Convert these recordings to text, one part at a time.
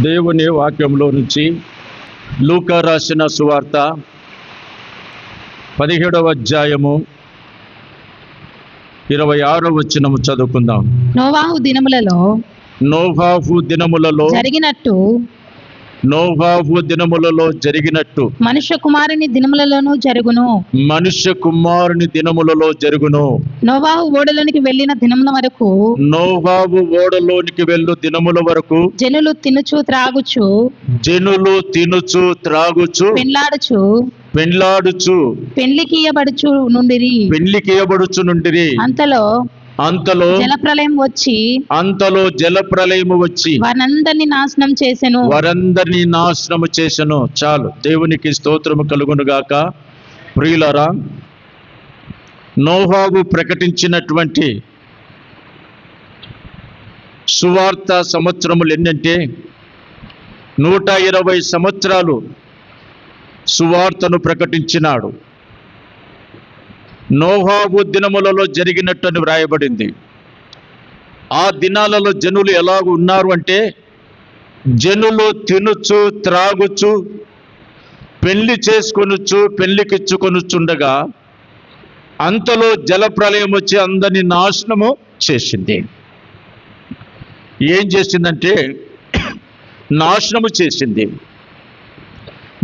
దేవుని వాక్యంలో నుంచి లూకా రాసిన సువార్త పదిహేడవ అధ్యాయము ఇరవై ఆరో వచనము చదువుకుందాం. నోవాహు దినములలో నోవాహు దినములలో జరిగినట్టు నోవాహు దినములలో జరిగినట్టు. మనుష్య కుమారుని దినములలోనూ జరుగును. మనుష్య కుమారుని దినములలో జరుగును. నోవాహు ఓడలోనికి వెళ్ళిన దినముల వరకు నోవాహు ఓడలోనికి వెళ్ళు దినముల వరకు జనులు తినుచు త్రాగుచు జనులు తినుచు త్రాగుచు పెండ్లాడుచు పెండ్లాడుచు పెండ్లికియబడుచు నుండిరి. పెండ్లికేయబడుచు నుండిరి. అంతలో అంతలో జలప్రలయం వచ్చి అంతలో జల ప్రళయము వచ్చి వారందరినీ నాశనం చేసెను. వారందరినీ నాశనము చేసెను. చాలు. దేవునికి స్తోత్రము కలుగును గాక. ప్రియులరా నోహాగు ప్రకటించినటువంటి సువార్త సంవత్సరములు ఎన్నంటే నూట ఇరవై సంవత్సరాలు సువార్తను ప్రకటించినాడు. నోహాబు దినములలో జరిగినట్టు అని వ్రాయబడింది. ఆ దినాలలో జనులు ఎలాగ ఉన్నారు అంటే జనులు తినుచు త్రాగుచు పెళ్ళి చేసుకొనుచు పెళ్ళికిచ్చుకొనుచుండగా అంతలో జలప్రలయం వచ్చి అందరిని నాశనము చేసింది. ఏం చేసిందంటే నాశనము చేసింది.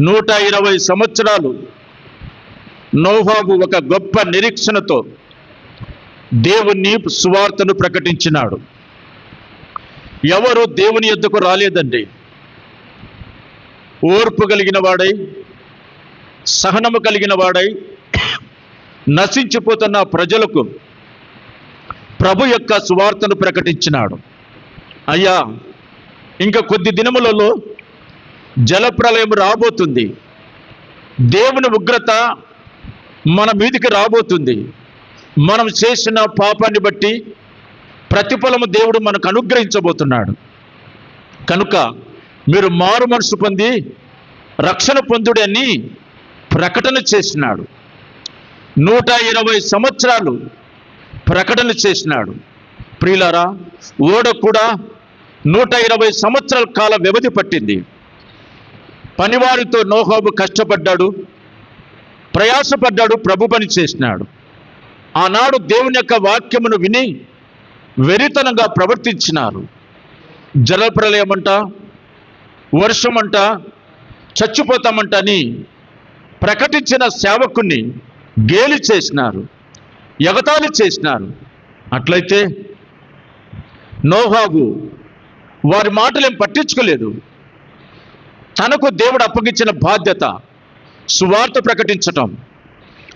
నూట ఇరవై సంవత్సరాలు నోవాబు ఒక గొప్ప నిరీక్షణతో దేవుని సువార్తను ప్రకటించినాడు. ఎవరు దేవుని ఎద్దుకు రాలేదండి. ఓర్పు కలిగిన వాడై సహనము కలిగిన వాడై నశించిపోతున్న ప్రజలకు ప్రభు యొక్క సువార్తను ప్రకటించినాడు. అయ్యా ఇంకా కొద్ది దినములలో జలప్రలయం రాబోతుంది. దేవుని ఉగ్రత మన మీదికి రాబోతుంది. మనం చేసిన పాపాన్ని బట్టి ప్రతిఫలము దేవుడు మనకు అనుగ్రహించబోతున్నాడు. కనుక మీరు మారు మనసు పొంది రక్షణ పొందుడని ప్రకటన చేసినాడు. నూట ఇరవై సంవత్సరాలు ప్రకటన చేసినాడు. ప్రియులారా ఓడ కూడా నూట ఇరవై సంవత్సరాల కాల వ్యవధి పట్టింది. పనివారితో నోహాబు కష్టపడ్డాడు. ప్రయాసపడ్డాడు ప్రభు పని చేసినాడు. ఆనాడు దేవుని యొక్క వాక్యమును విని వెరితనంగా ప్రవర్తించినారు. జలప్రలయమంట వర్షమంట చచ్చిపోతామంటని ప్రకటించిన సేవకుని గేలి చేసినారు ఎగతాళి చేసినారు. అట్లయితే నోహాగు వారి మాటలేం పట్టించుకోలేదు. తనకు దేవుడు అప్పగించిన బాధ్యత సువార్త ప్రకటించటం.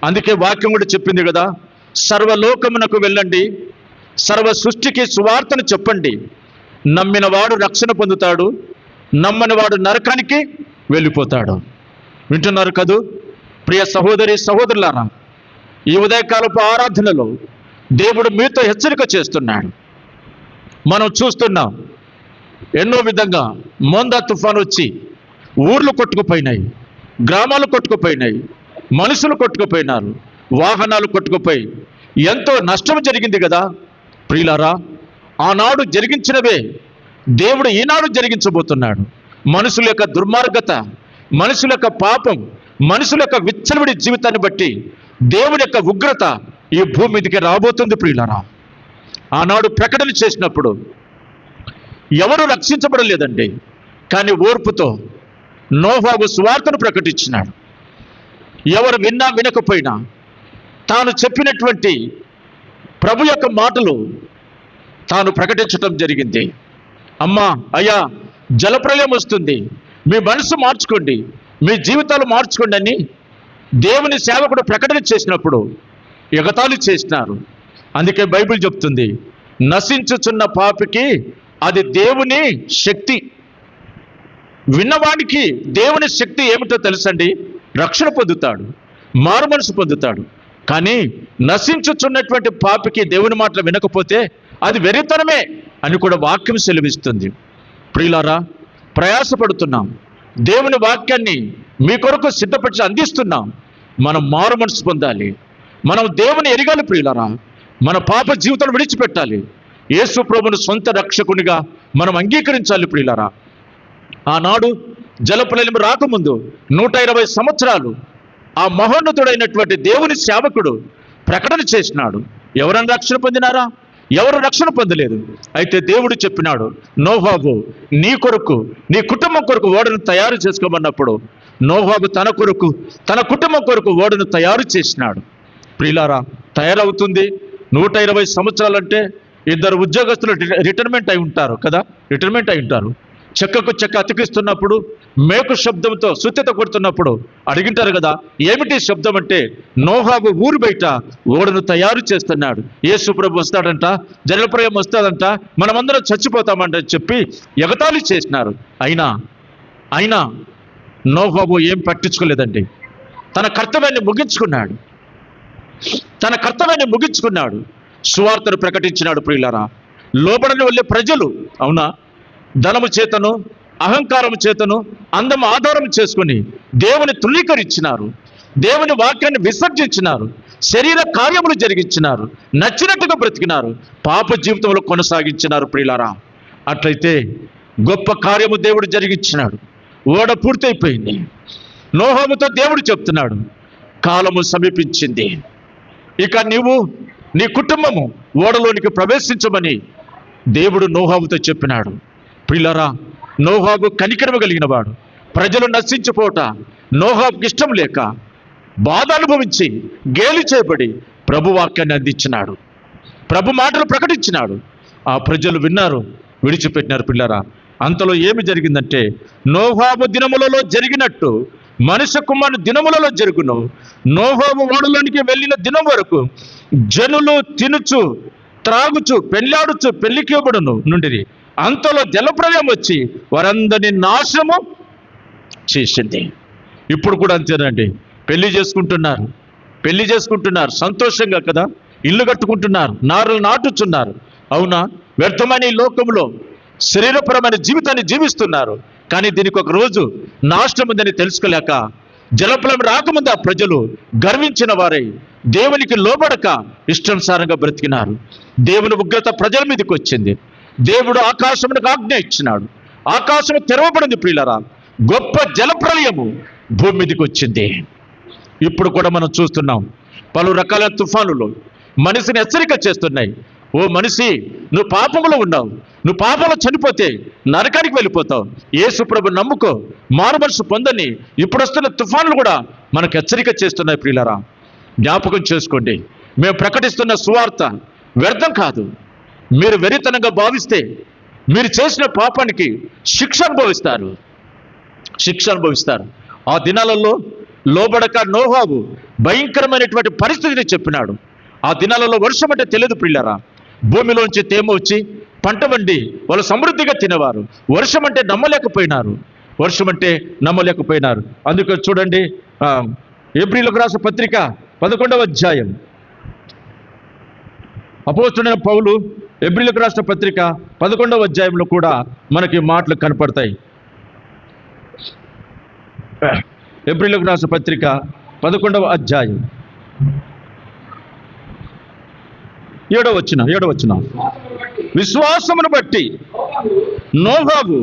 అందుకే వాక్యం కూడా చెప్పింది కదా సర్వలోకమునకు వెళ్ళండి సర్వ సృష్టికి సువార్తను చెప్పండి. నమ్మిన వాడు రక్షణ పొందుతాడు నమ్మని వాడు నరకానికి వెళ్ళిపోతాడు. వింటున్నారు కదూ? ప్రియ సహోదరి సహోదరులారా ఈ ఉదయకాలపు ఆరాధనలో దేవుడు మీతో హెచ్చరిక చేస్తున్నాడు. మనం చూస్తున్నాం ఎన్నో విధంగా మోందా తుఫాను వచ్చి ఊర్లు కొట్టుకుపోయినాయి. గ్రామాలు కొట్టుకుపోయినాయి మనుషులు కొట్టుకుపోయినారు వాహనాలు కొట్టుకుపోయి. ఎంతో నష్టం జరిగింది కదా ప్రియులారా ఆనాడు జరిగించినవే దేవుడు ఈనాడు జరిగించబోతున్నాడు. మనుషుల యొక్క దుర్మార్గత మనుషుల యొక్క పాపం మనుషుల యొక్క విచ్చలవిడి జీవితాన్ని బట్టి దేవుడి యొక్క ఉగ్రత ఈ భూమి మీదకి రాబోతుంది ప్రియులారా. ఆనాడు ప్రకటన చేసినప్పుడు ఎవరు రక్షించబడలేదండి. కానీ ఓర్పుతో నోహాగు స్వార్థను ప్రకటించినాడు. ఎవరు విన్నా వినకపోయినా తాను చెప్పినటువంటి ప్రభు యొక్క మాటలు తాను ప్రకటించటం జరిగింది. అమ్మా అయ్యా జలప్రలయం వస్తుంది. మీ మనసు మార్చుకోండి. మీ జీవితాలు మార్చుకోండి అని దేవుని సేవకుడు ప్రకటన చేసినప్పుడు ఎగతాళి చేసినారు. అందుకే బైబిల్ చెప్తుంది నశించుచున్న పాపికి అది దేవుని శక్తి. విన్నవాడికి దేవుని శక్తి ఏమిటో తెలుసండి? రక్షణ పొందుతాడు మారు మనసు పొందుతాడు. కానీ నశించుచున్నటువంటి పాపికి దేవుని మాటలు వినకపోతే అది వెరితనమే అని కూడా వాక్యం సెలవిస్తుంది. ప్రియులారా ప్రయాసపడుతున్నాం. దేవుని వాక్యాన్ని మీ కొరకు సిద్ధపరిచి అందిస్తున్నాం. మనం మారు మనసు పొందాలి. మనం దేవుని ఎరగాలి ప్రియులారా. మన పాప జీవితాలు విడిచిపెట్టాలి. యేసు ప్రభుని సొంత రక్షకునిగా మనం అంగీకరించాలి ప్రియులారా. ఆనాడు జలప్రలయం రాకముందు నూట ఇరవై సంవత్సరాలు ఆ మహోన్నతుడైనటువంటి దేవుని సేవకుడు ప్రకటన చేసినాడు. ఎవరైనా రక్షణ పొందినారా? ఎవరు రక్షణ పొందలేదు. అయితే దేవుడు చెప్పినాడు నోహాబు నీ కొరకు నీ కుటుంబం కొరకు ఓడను తయారు చేసుకోమన్నప్పుడు నోహాబు తన కొరకు తన కుటుంబం కొరకు ఓడను తయారు చేసినాడు. ప్రియులారా తయారవుతుంది. నూట ఇరవై సంవత్సరాలంటే ఇద్దరు ఉద్యోగస్తులు రిటైర్మెంట్ అయి ఉంటారు కదా? రిటైర్మెంట్ అయి ఉంటారు. చెక్కకు చెక్క అతికిస్తున్నప్పుడు మేకు శబ్దంతో సుత్యత కొడుతున్నప్పుడు అడిగింటారు కదా ఏమిటి శబ్దం అంటే నోహాబు ఊరు బయట ఓడను తయారు చేస్తున్నాడు. యేసు వస్తాడంట జలప్రయం వస్తాడంట మనమందరం చచ్చిపోతామంట చెప్పి ఎగతాళి చేసినారు. అయినా అయినా నోహాబు ఏం పట్టించుకోలేదండి. తన కర్తవ్యాన్ని ముగించుకున్నాడు. తన కర్తవ్యాన్ని ముగించుకున్నాడు. సువార్తను ప్రకటించినాడు ప్రియులరా. లోబడని వెళ్ళే ప్రజలు అవునా? ధనము చేతను అహంకారము చేతను అందము ఆధారం చేసుకొని దేవుని తృణీకరించినారు. దేవుని వాక్యాన్ని విసర్జించినారు. శరీర కార్యములు జరిగించినారు. నచ్చినట్టుగా బ్రతికినారు. పాప జీవితంలో కొనసాగించినారు ప్రియులారా. అట్లయితే గొప్ప కార్యము దేవుడు జరిగించినాడు. ఓడ పూర్తయిపోయింది. నోహముతో దేవుడు చెప్తున్నాడు కాలము సమీపించింది. ఇక నీవు నీ కుటుంబము ఓడలోనికి ప్రవేశించమని దేవుడు నోహాముతో చెప్పినాడు. పిల్లరా నోహాబు కనికరము కలిగినవాడు. ప్రజలు నశించిపోట నోహాబుకి ఇష్టం లేక బాధ అనుభవించి గేలి చేయబడి ప్రభు వాక్యాన్ని అందించినాడు. ప్రభు మాటలు ప్రకటించినాడు. ఆ ప్రజలు విన్నారు విడిచిపెట్టినారు పిల్లరా అంతలో ఏమి జరిగిందంటే నోహాబు దినములలో జరిగినట్టు మనిషి కుమారుని దినములలో జరుగును. నోహాబు ఓడలోనికి వెళ్ళిన దినం వరకు జనులు తినుచు త్రాగుచు పెళ్ళాడుచు పెళ్ళికివ్వబడును నుండిరి. అంతలో జలప్రలయం వచ్చి వారందరినీ నాశనము చేసింది. ఇప్పుడు కూడా అంతేనండి. పెళ్ళి చేసుకుంటున్నారు. పెళ్ళి చేసుకుంటున్నారు. సంతోషంగా కదా? ఇల్లు కట్టుకుంటున్నారు. నారులు నాటుచున్నారు. అవునా? వ్యర్థమైన ఈ లోకంలో శరీరపరమైన జీవితాన్ని జీవిస్తున్నారు. కానీ దీనికి ఒక రోజు నాశనం ఉందని తెలుసుకోలేక జలపలం రాకముందు ఆ ప్రజలు గర్వించిన వారై దేవునికి లోబడక ఇష్టానుసారంగా బ్రతికినారు. దేవుని ఉగ్రత ప్రజల మీదకి వచ్చింది. దేవుడు ఆకాశమునకు ఆజ్ఞ ఇచ్చినాడు. ఆకాశము తెరవబడింది ప్రియులరా. గొప్ప జలప్రలయము భూమి మీదకి వచ్చింది. ఇప్పుడు కూడా మనం చూస్తున్నాం. పలు రకాల తుఫానులు మనిషిని హెచ్చరిక చేస్తున్నాయి. ఓ మనిషి నువ్వు పాపంలో ఉన్నావు. నువ్వు పాపంలో చనిపోతే నరకానికి వెళ్ళిపోతావు. యేసు ప్రభు నమ్ముకో. మారు మనసు పొందని ఇప్పుడు వస్తున్న తుఫానులు కూడా మనకు హెచ్చరిక చేస్తున్నాయి ప్రియులరా. జ్ఞాపకం చేసుకోండి. మేము ప్రకటిస్తున్న సువార్త వ్యర్థం కాదు. మీరు వెరితనంగా భావిస్తే మీరు చేసిన పాపానికి శిక్ష అనుభవిస్తారు. శిక్ష అనుభవిస్తారు. ఆ దినాలలో లోబడక నోహాబు భయంకరమైనటువంటి పరిస్థితిని చెప్పినాడు. ఆ దినాలలో వర్షం అంటే తెలియదు పిల్లరా భూమిలోంచి తేమ వచ్చి పంట వండి వాళ్ళు సమృద్ధిగా తినేవారు. వర్షం అంటే నమ్మలేకపోయినారు. వర్షం అంటే నమ్మలేకపోయినారు. అందుకే చూడండి ఆ, ఏప్రిల్కు రాసిన పత్రిక పదకొండవ అధ్యాయం. అపోస్తుడైన పౌలు ఎబ్రిలకు రాష్ట్ర పత్రిక పదకొండవ అధ్యాయంలో కూడా మనకి మాటలు కనపడతాయి. ఎబ్రిలకు రాష్ట్ర పత్రిక పదకొండవ అధ్యాయం. ఏడవ వచ్చిన ఏడవ వచ్చిన. విశ్వాసమును బట్టి నోహాబు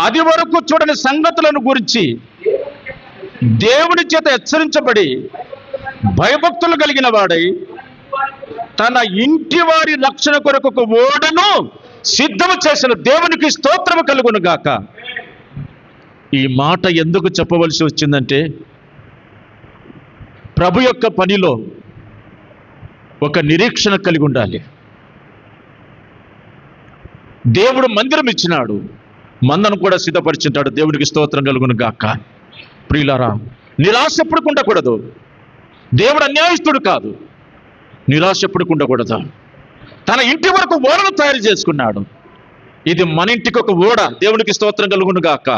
అది వరకు చూడని సంగతులను గురించి దేవుని చేత హెచ్చరించబడి భయభక్తులు కలిగిన వాడై తన ఇంటి వారి రక్షణ కొరకు ఒక ఓడను సిద్ధము చేసిన దేవునికి స్తోత్రము కలుగును గాక. ఈ మాట ఎందుకు చెప్పవలసి వచ్చిందంటే ప్రభు యొక్క పనిలో ఒక నిరీక్షణ కలిగి ఉండాలి. దేవుడు మందిరం ఇచ్చినాడు. మందను కూడా సిద్ధపరిచింటాడు. దేవునికి స్తోత్రం కలుగును గాక. ప్రియులారా నిరాశ ఎప్పుడు ఉండకూడదు దేవుడు అన్యాయస్తుడు కాదు. నిరాశ పడుకుండకూడదు తన ఇంటి వరకు ఓడను తయారు చేసుకున్నాడు. ఇది మన ఇంటికి ఒక ఓడ. దేవునికి స్తోత్రం కలుగును గాక.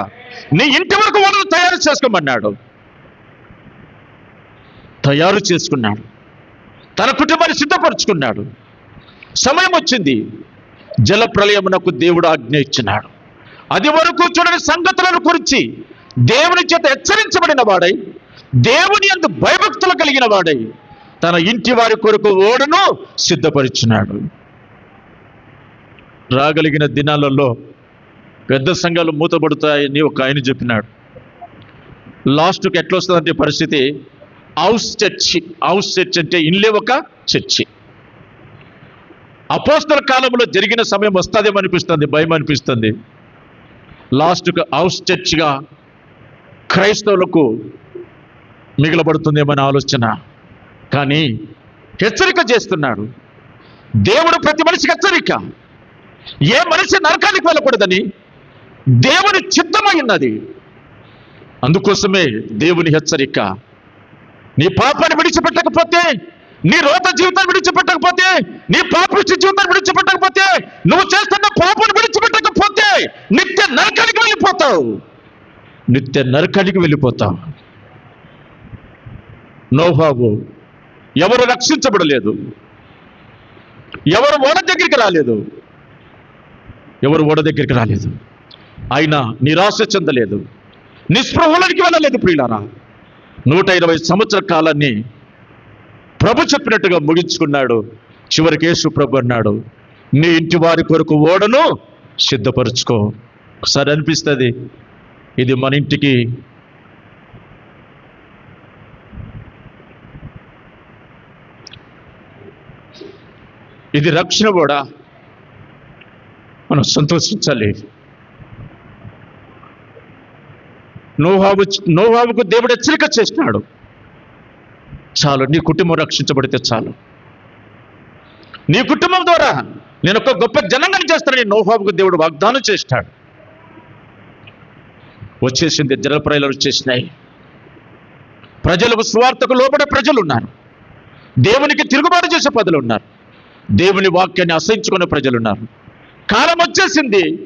నీ ఇంటి వరకు ఓడను తయారు చేసుకోమన్నాడు. తయారు చేసుకున్నాడు. తన కుటుంబాన్ని సిద్ధపరుచుకున్నాడు. సమయం వచ్చింది. జల ప్రళయమునకు దేవుడు ఆజ్ఞ ఇచ్చినాడు. అది వరకు చూడని సంగతులను గురించి దేవుని చేత హెచ్చరించబడిన వాడై దేవుని అందు భయభక్తులు కలిగిన వాడై తన ఇంటి వారి కొరకు ఓడను సిద్ధపరిచినాడు. రాగలిగిన దినాలలో పెద్ద సంఘాలు మూతపడతాయని ఒక ఆయన చెప్పినాడు. లాస్ట్కి ఎట్లా వస్తుందంటే పరిస్థితి? హౌస్ చర్చి హౌస్ చర్చ్ అంటే ఇల్లే ఒక చర్చి. అపోస్తల కాలంలో జరిగిన సమయం వస్తుందేమో అనిపిస్తుంది భయం అనిపిస్తుంది. లాస్ట్కు హౌస్ చర్చ్గా క్రైస్తవులకు మిగలబడుతుందేమని ఆలోచన. కానీ హెచ్చరిక చేస్తున్నాడు. దేవుడు ప్రతి మనిషికి హెచ్చరిక. ఏ మనిషి నరకానికి వెళ్ళకూడదని దేవుని చిత్తమైనది అందుకోసమే దేవుని హెచ్చరిక. నీ పాపాన్ని విడిచిపెట్టకపోతే నీ రోత జీవితాన్ని విడిచిపెట్టకపోతే నీ పాపిష్టి జీవితాన్ని విడిచిపెట్టకపోతే నువ్వు చేస్తున్న పాపను విడిచిపెట్టకపోతే నిత్య నరకానికి వెళ్ళిపోతావు. నిత్య నరకానికి వెళ్ళిపోతావు. నోహాబు ఎవరు రక్షించబడలేదు. ఎవరు ఓడ దగ్గరికి రాలేదు. ఎవరు ఓడ దగ్గరికి రాలేదు. ఆయన నిరాశ చెందలేదు. నిస్పృహులకి వెళ్ళలేదు ప్రియులారా. నూట ఇరవై సంవత్సర కాలాన్ని ప్రభు చెప్పినట్టుగా ముగించుకున్నాడు. చివరికి యేసు ప్రభు అన్నాడు నీ ఇంటి వారి కొరకు ఓడను సిద్ధపరుచుకో. ఒకసారి అనిపిస్తుంది ఇది మన ఇంటికి ఇది రక్షణ కూడా మనం సంతోషించాలి. నోహాబు నోహాబుకు దేవుడు హెచ్చరిక చేసినాడు. చాలు నీ కుటుంబం రక్షించబడితే చాలు. నీ కుటుంబం ద్వారా నేను ఒక గొప్ప జనంగా చేస్తానని నోహాబుకు దేవుడు వాగ్దానం చేసినాడు. వచ్చేసింది జలప్రాయాలు వచ్చేసినాయి. ప్రజలకు స్వార్థకు లోపడే ప్రజలు ఉన్నారు. దేవునికి తిరుగుబాటు చేసే పదులు ఉన్నారు. దేవుని వాక్యాన్ని అసహించుకునే ప్రజలు ఉన్నారు కాలం వచ్చేసింది.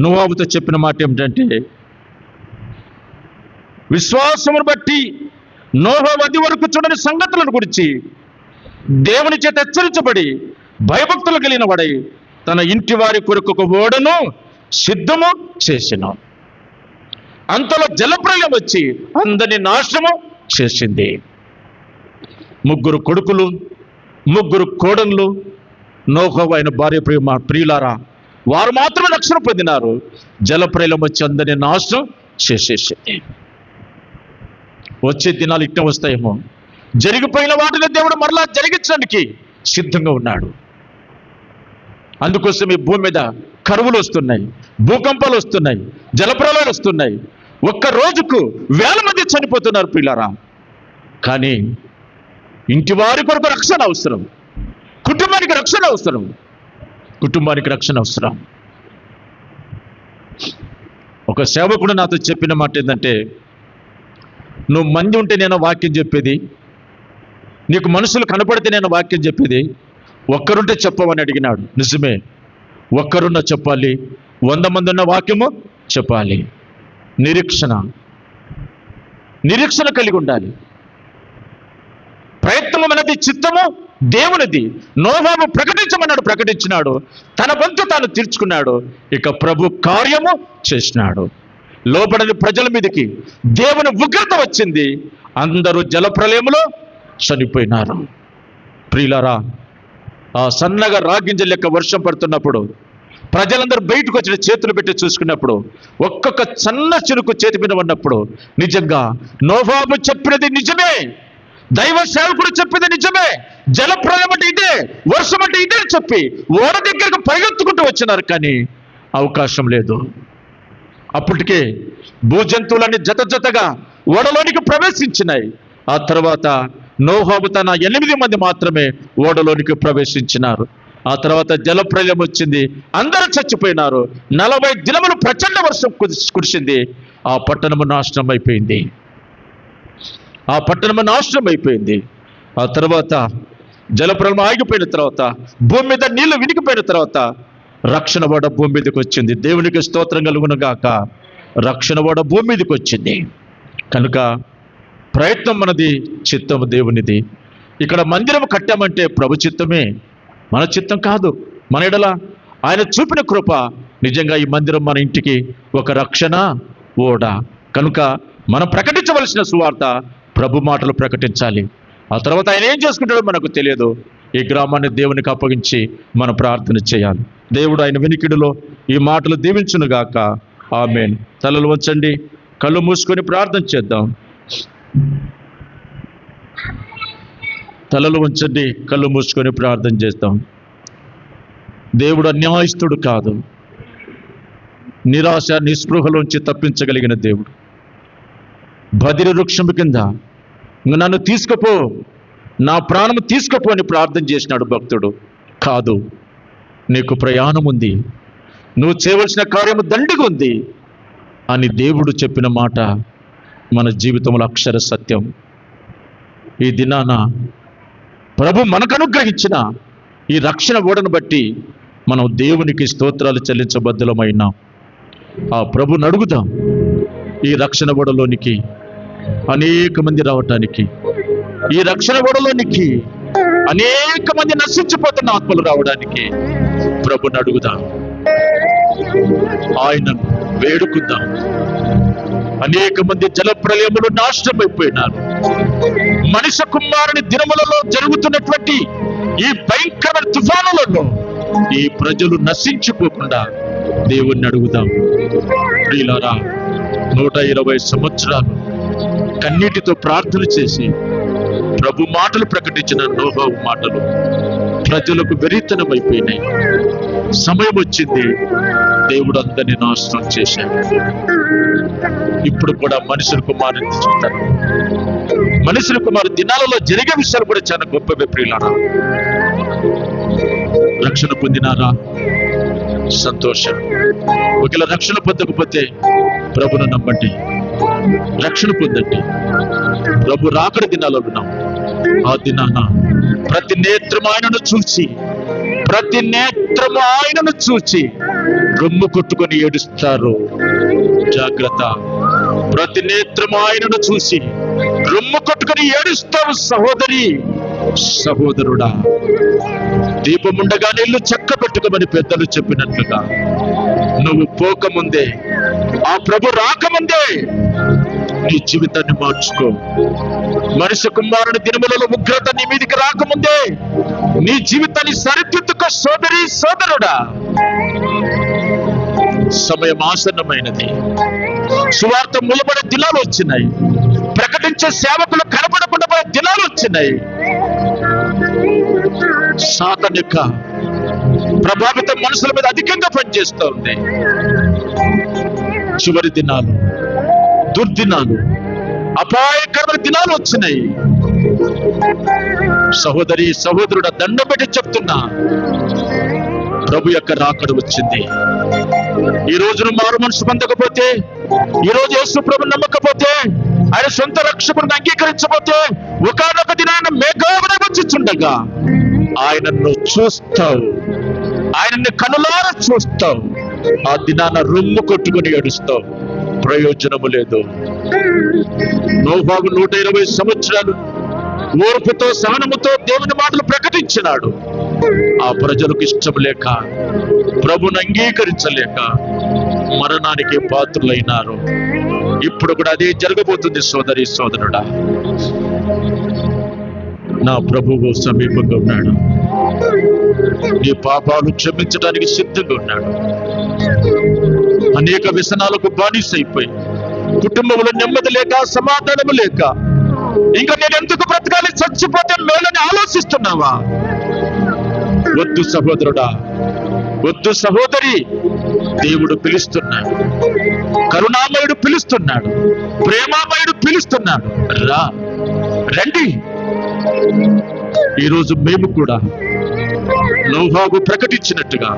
నువాబుతో చెప్పిన మాట ఏమిటంటే విశ్వాసమును బట్టి నోహో వది వరకు చూడని సంగతులను గురించి దేవుని చేత హెచ్చరించబడి భయభక్తులు కలిగిన వాడై తన ఇంటి వారి కొరకు ఒక ఓడను సిద్ధము చేసిన. అంతలో జలప్రలయం వచ్చి అందరిని నాశనము చేసింది. ముగ్గురు కొడుకులు ముగ్గురు కోడన్లు నోహో అయిన భార్య ప్రియ ప్రియులారా వారు మాత్రమే రక్షణ పొందినారు. జలప్రలయం వచ్చి అందరిని నాశనం చేసేసింది వచ్చే దినాలు ఇట్ట వస్తాయేమో. జరిగిపోయిన వాటిని దేవుడు మరలా జరిగించడానికి సిద్ధంగా ఉన్నాడు. అందుకోసం ఈ భూమి మీద కరువులు వస్తున్నాయి భూకంపాలు వస్తున్నాయి జలప్రలయాలు వస్తున్నాయి. ఒక్క రోజుకు వేల మంది చనిపోతున్నారు పిల్లరా కానీ ఇంటి వారి కొరకు రక్షణ అవసరం. కుటుంబానికి రక్షణ అవసరం. కుటుంబానికి రక్షణ అవసరం. ఒక సేవకుడు నాతో చెప్పిన మాట ఏంటంటే నువ్వు మంది ఉంటే నేను వాక్యం చెప్పేది నీకు మనుషులు కనపడితే నేను వాక్యం చెప్పేది ఒక్కరుంటే చెప్పవని అడిగినాడు. నిజమే. ఒక్కరున్న చెప్పాలి వంద మంది ఉన్న వాక్యము చెప్పాలి. నిరీక్షణ. నిరీక్షణ కలిగి ఉండాలి. ప్రయత్నం అనేది చిత్తము దేవునిది నోవాబు ప్రకటించమన్నాడు ప్రకటించినాడు. తన వంతు తాను తీర్చుకున్నాడు. ఇక ప్రభు కార్యము చేసినాడు. లోపడని ప్రజల మీదకి దేవుని ఉగ్రత వచ్చింది. అందరూ జలప్రలయంలో చనిపోయినారు. ప్రియులారా ఆ సన్నగా రాగింజ లెక్క వర్షం పడుతున్నప్పుడు ప్రజలందరూ బయటకు వచ్చిన చేతులు పెట్టి చూసుకున్నప్పుడు ఒక్కొక్క సన్న చిరుకు చేతి మీద ఉన్నప్పుడు నిజంగా నోవాబు చెప్పినది నిజమే. దైవ సేవకుడు చెప్పింది నిజమే. జలప్రలయం అంటే ఇదే వర్షం అంటే ఇదే అని చెప్పి ఓడ దగ్గరకు పరిగెత్తుకుంటూ వచ్చినారు కానీ అవకాశం లేదు. అప్పటికే భూజంతువులన్నీ జత జతగా ఓడలోనికి ప్రవేశించినాయి. ఆ తర్వాత నోహోబు తన ఎనిమిది మంది మాత్రమే ఓడలోనికి ప్రవేశించినారు. ఆ తర్వాత జలప్రలయం వచ్చింది అందరూ చచ్చిపోయినారు. నలభై దినములు ప్రచండ వర్షం కురిసింది. ఆ పట్టణము నాశనం అయిపోయింది. ఆ పట్టణము నాశనం అయిపోయింది. ఆ తర్వాత జలప్రలయం ఆగిపోయిన తర్వాత భూమి మీద నీళ్ళు వినికిపోయిన తర్వాత రక్షణ ఓడ భూమి మీదకి వచ్చింది. దేవునికి స్తోత్రం కలుగును గాక. రక్షణ ఓడ భూమి మీదకి వచ్చింది. కనుక ప్రయత్నం మనది చిత్తము దేవునిది. ఇక్కడ మందిరం కట్టామంటే ప్రభు చిత్తమే. మన చిత్తం కాదు. మన ఎడల ఆయన చూపిన కృప నిజంగా ఈ మందిరం మన ఇంటికి ఒక రక్షణ ఓడ. కనుక మనం ప్రకటించవలసిన సువార్త ప్రభు మాటలు ప్రకటించాలి. ఆ తర్వాత ఆయన ఏం చేసుకుంటాడో మనకు తెలియదు. ఈ గ్రామాన్ని దేవునికి అప్పగించి మనం ప్రార్థన చేయాలి. దేవుడు ఆయన వినికిడిలో ఈ మాటలు దీవించునుగాక ఆమెన్. తలలు వచ్చండి కళ్ళు మూసుకొని ప్రార్థన చేద్దాం. తలలు ఉంచండి కళ్ళు మూసుకొని ప్రార్థన చేస్తాం దేవుడు అన్యాయస్తుడు కాదు. నిరాశ నిస్పృహలోంచి తప్పించగలిగిన దేవుడు. బదిరి వృక్షం కింద నన్ను తీసుకుపో. నా ప్రాణం తీసుకుపో అని ప్రార్థన చేసినాడు భక్తుడు. కాదు నీకు ప్రయాణం ఉంది. నువ్వు చేయవలసిన కార్యము దండిగా ఉంది అని దేవుడు చెప్పిన మాట మన జీవితంలో అక్షర సత్యం. ఈ దినాన ప్రభు మనకు అనుగ్రహించిన ఈ రక్షణ ఓడను బట్టి మనం దేవునికి స్తోత్రాలు చెల్లించబద్దులమైనా ఆ ప్రభు నడుగుదాం ఈ రక్షణ ఓడలోనికి అనేక మంది రావటానికి ఈ రక్షణ ఓడలోనికి అనేక మంది నశించిపోతున్న ఆత్మలు రావడానికి ప్రభుని అడుగుదాం. ఆయన వేడుకుందాం. అనేక మంది జల ప్రళయములు నాశనమైపోయినారు. మనిషి కుమారుని దినములలో జరుగుతున్నటువంటి ఈ భయంకరమైన తుఫానులలో ఈ ప్రజలు నశించిపోకుండా దేవుణ్ణి అడుగుదాం. ప్రియులారా నూట ఇరవై సంవత్సరాలు కన్నీటితో ప్రార్థన చేసి ప్రభు మాటలు ప్రకటించిన నోహోవు మాటలు ప్రజలకు వెరితనమైపోయినాయి సమయం వచ్చింది. దేవుడు అందరినీ నాశనం చేశాడు. ఇప్పుడు కూడా మనుషుల కుమారుని చెప్తాను మనుషుల కుమారు దినాలలో జరిగే విషయాలు కూడా చాలా గొప్ప ప్రియులారా. రక్షణ పొందినారా? సంతోషం. ఒకవేళ రక్షణ పొందకపోతే ప్రభును నమ్మండి. రక్షణ పొందండి. ప్రభు రాకడ దినాలలో ఉన్నాం. ఆ దినాన ప్రతి నేత్రం ఆయనను చూసి ప్రతి నేత్రము ఆయనను చూచి రొమ్ము కొట్టుకొని ఏడుస్తారు. జాగ్రత్త. ప్రతి నేత్రము ఆయనను చూసి రొమ్ము కొట్టుకొని ఏడుస్తావు సహోదరి సహోదరుడా. దీపముండగా నీళ్ళు చెక్క పెట్టుకోమని పెద్దలు చెప్పినట్లుగా. నువ్వు పోకముందే ఆ ప్రభు రాకముందే నీ జీవితాన్ని మార్చుకో. మనిషి కుమారుని దినములలో ఉగ్రత నీ మీదికి రాకముందే నీ జీవితాన్ని సరిదిద్దుకో సోదరి సోదరుడా. సమయం ఆసన్నమైనది. సువార్త మూలబడే దినాలు వచ్చినాయి. ప్రకటించే సేవకులు కనపడకుండా పోయే దినాలు వచ్చినాయి. సాతన్ యొక్క ప్రభావితం మనుషుల మీద అధికంగా పనిచేస్తూ ఉంది చివరి దినాలు. దుర్దినాలు అపాయకరమైన దినాలు వచ్చినాయి. సహోదరి సహోదరుడ దండబెట్టి చెప్తున్నా ప్రభు యొక్క రాకడ వచ్చింది. ఈ రోజును మారు మనసు పొందకపోతే ఈ రోజు యేసు ప్రభు నమ్మకపోతే ఆయన సొంత రక్షకుడిని అంగీకరించకపోతే ఒకనొక దినాన మేఘావన వచ్చిండగా ఆయనను చూస్తావు. ఆయనని కనులార చూస్తావు. ఆ దినాన రొమ్ము కొట్టుకుని ఏడుస్తావు. ప్రయోజనము లేదు. నోబాబు నూట ఇరవై సంవత్సరాలు ఓర్పుతో సహనముతో దేవుని మాటలు ప్రకటించినాడు. ఆ ప్రజలకు ఇష్టం లేక ప్రభుని అంగీకరించలేక మరణానికి పాత్రులైనారు. ఇప్పుడు కూడా అదే జరగబోతుంది సోదరి సోదరుడా. నా ప్రభువు సమీపంగా ఉన్నాడు. నీ పాపాలు క్షమించడానికి సిద్ధంగా ఉన్నాడు. అనేక వ్యసనాలకు బానిసైపోయి కుటుంబంలో నెమ్మది లేక సమాధానము లేక. ఇంకా నేను ఎందుకు బ్రతకాలి? చచ్చిపోతే మేలని ఆలోచిస్తున్నావా? వద్దు సహోదరుడా వద్దు సహోదరి. దేవుడు పిలుస్తున్నాడు. కరుణామయుడు పిలుస్తున్నాడు. ప్రేమామయుడు పిలుస్తున్నాడు. రా రండి. ఈరోజు మేము కూడా నోహాగు ప్రకటించినట్టుగా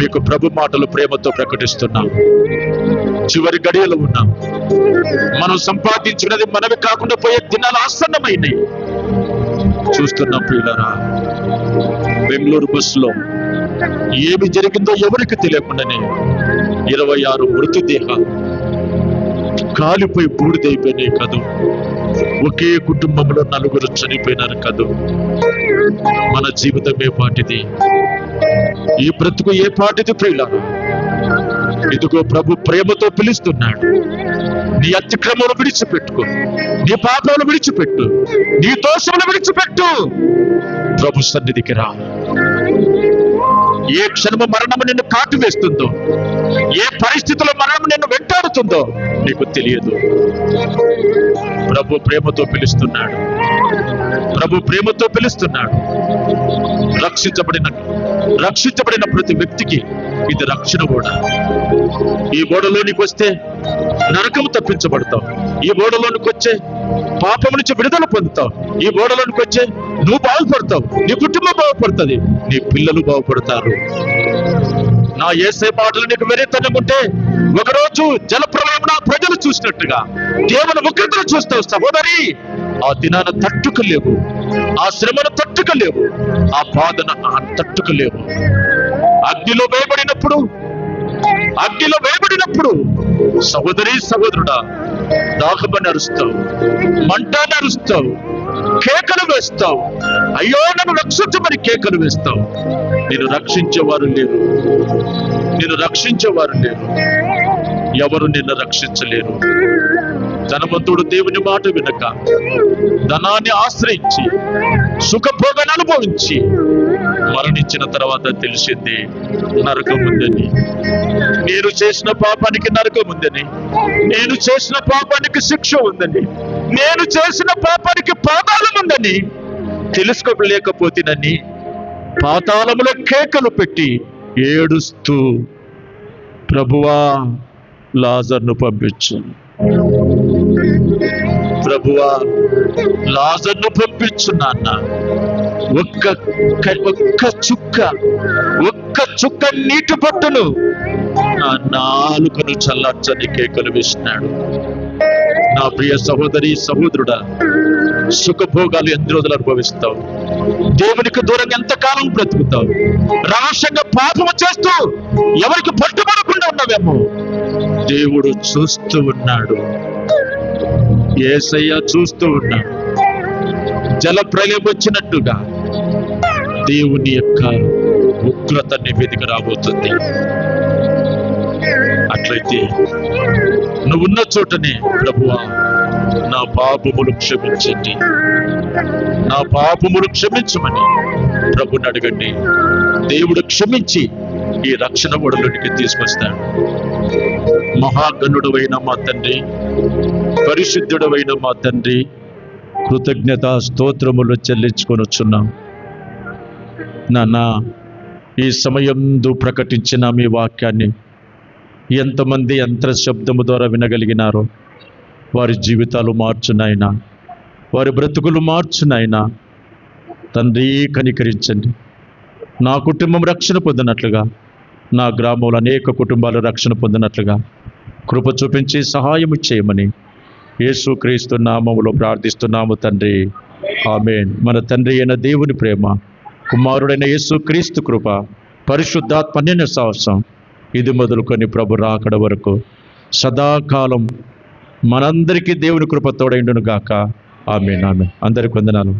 మీకు ప్రభు మాటలు ప్రేమతో ప్రకటిస్తున్నాం. చివరి గడియలు ఉన్నాం. మనం సంపాదించినది మనవి కాకుండా పోయే దినాలు ఆసన్నమైనవి చూస్తున్నాం ప్రియులరా బెంగళూరు బస్సులో ఏమి జరిగిందో ఎవరికి తెలియకుండానే ఇరవై ఆరు మృతదేహాలు కాలిపోయి బూడిదైపోయినాయి కదూ. ఒకే కుటుంబంలో నలుగురు చనిపోయినారు కదూ? మన జీవితం ఏ పాటిది ఈ బ్రతుకు ఏ పాటిది ప్రియులారా? ఇదిగో ప్రభు ప్రేమతో పిలుస్తున్నాడు. నీ అతిక్రమను విడిచిపెట్టుకో. నీ పాపమును విడిచిపెట్టు. నీ దోషమును విడిచిపెట్టు. ప్రభు సన్నిధికి రా. ఏ క్షణము మరణము నిన్ను కాటు వేస్తుందో ఏ పరిస్థితిలో మరణం నిన్ను వెంటాడుతుందో నీకు తెలియదు. ప్రభు ప్రేమతో పిలుస్తున్నాడు. ప్రభు ప్రేమతో పిలుస్తున్నాడు. రక్షించబడిన రక్షించబడిన ప్రతి వ్యక్తికి ఇది రక్షణ గోడ ఈ ఓడలోనికి వస్తే నరకము తప్పించబడతాం ఈ ఓడలోనికి వచ్చే పాపం నుంచి విడుదల పొందుతావు. ఈ ఓడలోనికి వచ్చే నువ్వు బాగుపడతావు నీ కుటుంబం బాగుపడుతుంది నీ పిల్లలు బాగుపడతారు. నా ఏసే మాటలు నీకు వెరితనం ఒకరోజు జలప్రలయం నా ప్రజలు చూసినట్టుగా దేవుని ముఖ్యతను చూస్తావు సహోదరి. ఆ దినాన తట్టుకోలేవు ఆ శ్రమను తట్టుకోలేవు ఆ బాధను ఆ తట్టుకోలేవు అగ్నిలో వేయబడినప్పుడు అగ్నిలో వేయబడినప్పుడు సహోదరి సహోదరుడా దాహమని అరుస్తావు మంటాన్ని అరుస్తావు కేకలు వేస్తావు. అయ్యో నన్ను రక్షించమని కేకలు వేస్తావు. నేను రక్షించేవారు లేరు. నేను రక్షించేవారు లేరు. ఎవరు నిన్ను రక్షించలేరు. ధనవంతుడు దేవుని మాట వినక ధనాన్ని ఆశ్రయించి సుఖభోగాన్ని అనుభవించి మరణించిన తర్వాత తెలిసింది నరకం ఉందని నేను చేసిన పాపానికి నరకం ఉందని నేను చేసిన పాపానికి శిక్ష ఉందని. నేను చేసిన పాపానికి పాతాళం ఉందని తెలుసుకోలేకపోతేనని పాతాళములో కేకలు పెట్టి ఏడుస్తూ ప్రభువా లాజర్ను పంపించు. ప్రభువా లాజర్ను పంపించు నాన్న. ఒక్క ఒక్క చుక్క ఒక్క చుక్క నీటి పట్టును నా నాలుకను చల్లార్చని కేకలు వేసినాడు. నా ప్రియ సహోదరి సహోదరుడా సుఖభోగాలు ఎన్ని రోజులు అనుభవిస్తావు? దేవునికి దూరంగా ఎంతకాలం బ్రతుకుతావు? రహస్యంగా పాపము చేస్తూ ఎవరికి పట్టుబడకుండా ఉన్నావేమో? దేవుడు చూస్తూ ఉన్నాడు. ఏసయ్య చూస్తూ ఉన్నాడు. జల ప్రళయం వచ్చినట్టుగా దేవుని యొక్క ఉగ్రత నివేదిక రాబోతుంది. అట్లయితే నువ్వున్న చోటనే ప్రభువా నా పాపములు క్షమించండి. నా పాపములు క్షమించమని ప్రభుని అడగండి. దేవుడు క్షమించి ఈ రక్షణ గొడవలోనికి తీసుకొస్తాడు. మహాగణుడవైన మా తండ్రి పరిశుద్ధుడవైన మా తండ్రి కృతజ్ఞత స్తోత్రములు చెల్లించుకొనొచ్చున్నాం నాన్న ఈ సమయందు ప్రకటించిన మీ వాక్యాన్ని ఎంతమంది యంత్ర శబ్దము ద్వారా వినగలిగినారో వారి జీవితాలు మార్చునైనా వారి బ్రతుకులు మార్చునైనా తండ్రి కనికరించండి. నా కుటుంబం రక్షణ పొందినట్లుగా నా గ్రామంలో అనేక కుటుంబాలు రక్షణ పొందినట్లుగా కృప చూపించి సహాయం చేయమని యేసుక్రీస్తు నామములో ప్రార్థిస్తున్నాము తండ్రి. ఆమేన్. మన తండ్రి అయిన దేవుని ప్రేమ కుమారుడైన యేసుక్రీస్తు కృప పరిశుద్ధాత్మన్య సాహసం ఇది మొదలుకొని ప్రభు రాకడ వరకు సదాకాలం మనందరికీ దేవుని కృప తోడైండును గాక ఆమె ఆమె అందరికి వందనాలు.